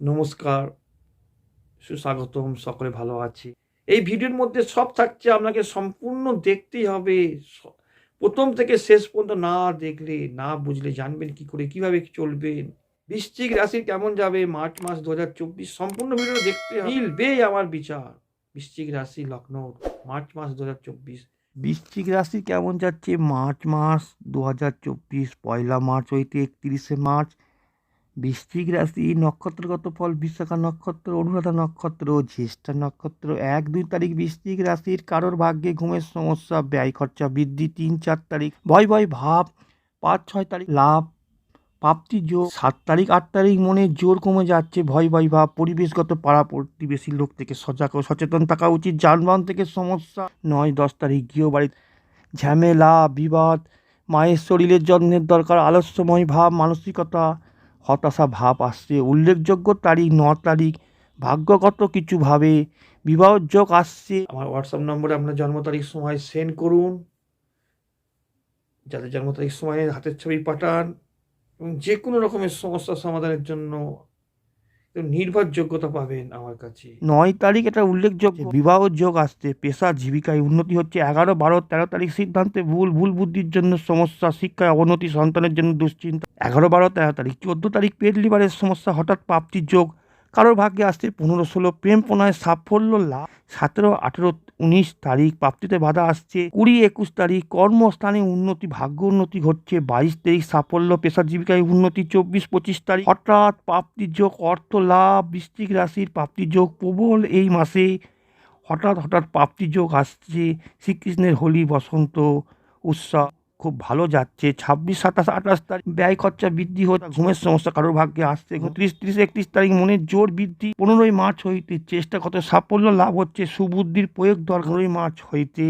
নমস্কার, সুস্বাগতম, সকলে ভালো আছি। এই ভিডিওর মধ্যে সব থাকছে আপনাকে সম্পূর্ণ দেখতেই হবে। প্রথম থেকে শেষ পর্যন্ত না দেখলে, না বুঝলে জানবেন কি করে, কীভাবে চলবেন। বৃশ্চিক রাশি কেমন যাবে? মার্চ মাস দু হাজার চব্বিশ সম্পূর্ণ ভিডিও দেখতে। মিলবে আমার বিচার। বৃশ্চিক রাশি লখনৌ মার্চ মাস দু হাজার চব্বিশ। বৃশ্চিক রাশি কেমন যাচ্ছে? মার্চ মাস দু হাজার চব্বিশ, পয়লা মার্চ হইতে একত্রিশে মার্চ। বৃশ্চিক রাশি, নক্ষত্রগত ফল, বিশাখা নক্ষত্র, অনুরাধা নক্ষত্র, জ্যেষ্ঠা নক্ষত্র, এক দুই তারিখ বৃশ্চিক রাশির, কারোর ভাগ্যে ঘুমের সমস্যা, ব্যয় খরচা বৃদ্ধি, তিন চার তারিখ ভয় ভয় ভাব, পাঁচ ছয় তারিখ লাভ, প্রাপ্তি যোগ সাত তারিখ, আট তারিখ মনে জোর কমে যাচ্ছে, ভয় ভয় ভাব, পরিবেশগত পাড়া প্রতিবেশী লোক থেকে সজাগ ও সচেতন থাকা উচিত, যানবাহন থেকে সমস্যা, নয় দশ তারিখ গৃহবাড়ি ঝামেলা, বিবাদ, মায়ের শরীরের যত্নের দরকার, আলস্যময় ভাব, মানসিকতা হতাশা ভাব আসছে। উল্লেখযোগ্য তারিখ, ন তারিখ, ভাগ্যগত কিছুভাবে বিবাহযোগ আসছে। আমার হোয়াটসঅ্যাপ নম্বরে আপনার জন্ম তারিখ, সময় সেন্ড করুন। যাদের জন্ম তারিখ, সময় হাতের ছবি পাঠান এবং যে কোনো রকমের সমস্যা সমাধানের জন্য নির্ভরযোগ্যতা পাবেন আমার কাছে। নয় তারিখ এটা উল্লেখযোগ্য বিবাহ যোগ আসছে পেশা জীবিকায় উন্নতি হচ্ছে এগারো বারো তেরো তারিখ সিদ্ধান্তে ভুল ভুল বুদ্ধির জন্য সমস্যা শিক্ষায় অবনতি সন্তানের জন্য দুশ্চিন্তা। এগারো বারো তেরো তারিখ চোদ্দ তারিখ পেট লিভারের সমস্যা হঠাৎ প্রাপ্তির যোগ। কারোর ভাগ্যে আসছে পনেরো ষোলো প্রেম প্রণয় সাফল্য লাভ। সতেরো আঠেরো উনিশ তারিখ প্রাপ্তিতে বাধা আসছে। কুড়ি একুশ তারিখ কর্মস্থানে উন্নতি, ভাগ্য উন্নতি ঘটছে। বাইশ তারিখ সাফল্য পেশা জীবিকায় উন্নতি, চব্বিশ পঁচিশ তারিখ হঠাৎ প্রাপ্তির যোগ, অর্থ, লাভ বৃষ্টিক রাশির প্রাপ্তির যোগ প্রবল এই মাসে। হঠাৎ হঠাৎ প্রাপ্তির যোগ আসছে। শ্রীকৃষ্ণের হোলি বসন্ত উৎসব। খুব ভালো যাচ্ছে। ছাব্বিশ সাতাশ আঠাশ তারিখ ব্যয় খরচা বৃদ্ধি হচ্ছে ঘুমের সমস্যা কারোর ভাগ্যে আসছে। ত্রিশ ত্রিশ একত্রিশ তারিখ মনের জোর বৃদ্ধি। পনেরোই মার্চ হইতে চেষ্টা কত সাফল্য লাভ হচ্ছে। সুবুদ্ধির প্রয়োগ দরকারই মার্চ হইতে।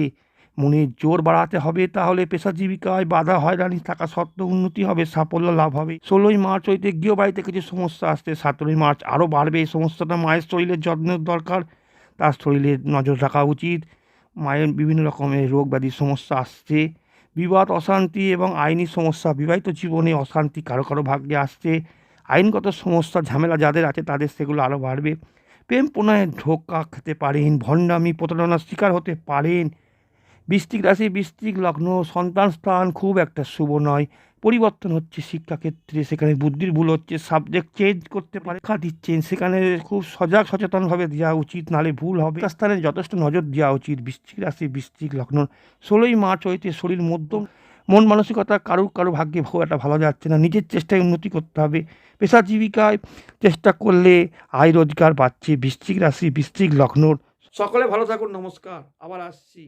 মনের জোর বাড়াতে হবে তাহলে পেশা জীবিকায় বাধা হয়রানি থাকা সত্ত্বেও উন্নতি হবে সাফল্য লাভ হবে। ষোলোই মার্চ হইতে গৃহবাড়িতে কিছু সমস্যা আসছে। সতেরোই মার্চ আরও বাড়বে। এই সমস্যাটা মায়ের শরীরের যত্নের দরকার। তার শরীরে নজর রাখা উচিত। মায়ের বিভিন্ন রকমের রোগ ব্যাধির সমস্যা আসছে। বিবাদ, অশান্তি এবং আইনি সমস্যা, বিবাহিত জীবনে অশান্তি কারও কারও ভাগ্যে আসছে। আইনগত সমস্যা, ঝামেলা যাদের আছে তাদের সেগুলো আরও বাড়বে। প্রেম প্রণয়ে ধোকা খেতে পারেন, ভণ্ডামি প্রতারণার শিকার হতে পারেন। বৃষ্টিক রাশি বৃষ্টিক লগ্ন, সন্তান স্থান খুব একটা শুভ নয়। পরিবর্তন হচ্ছে শিক্ষাক্ষেত্রে। সেখানে বুদ্ধির ভুল হচ্ছে সাবজেক্ট চেঞ্জ করতে পারে, শিক্ষা দিচ্ছেন। সেখানে খুব সজাগ, সচেতনভাবে দেওয়া উচিত, নালে ভুল হবে। স্থানে যথেষ্ট নজর দেওয়া উচিত। বৃশ্চিক রাশি, বৃশ্চিক লগ্ন। ষোলোই মার্চ হইতে শরীর মধ্যম, মন মানসিকতা কারও কারও ভাগ্যে খুব একটা ভালো যাচ্ছে না। নিজের চেষ্টায় উন্নতি করতে হবে। পেশা জীবিকায় চেষ্টা করলে আয় রোজগার বাড়ছে। বৃশ্চিক রাশি, বৃশ্চিক লগ্নর সকলে ভালো থাকুন, নমস্কার। আবার আসছি।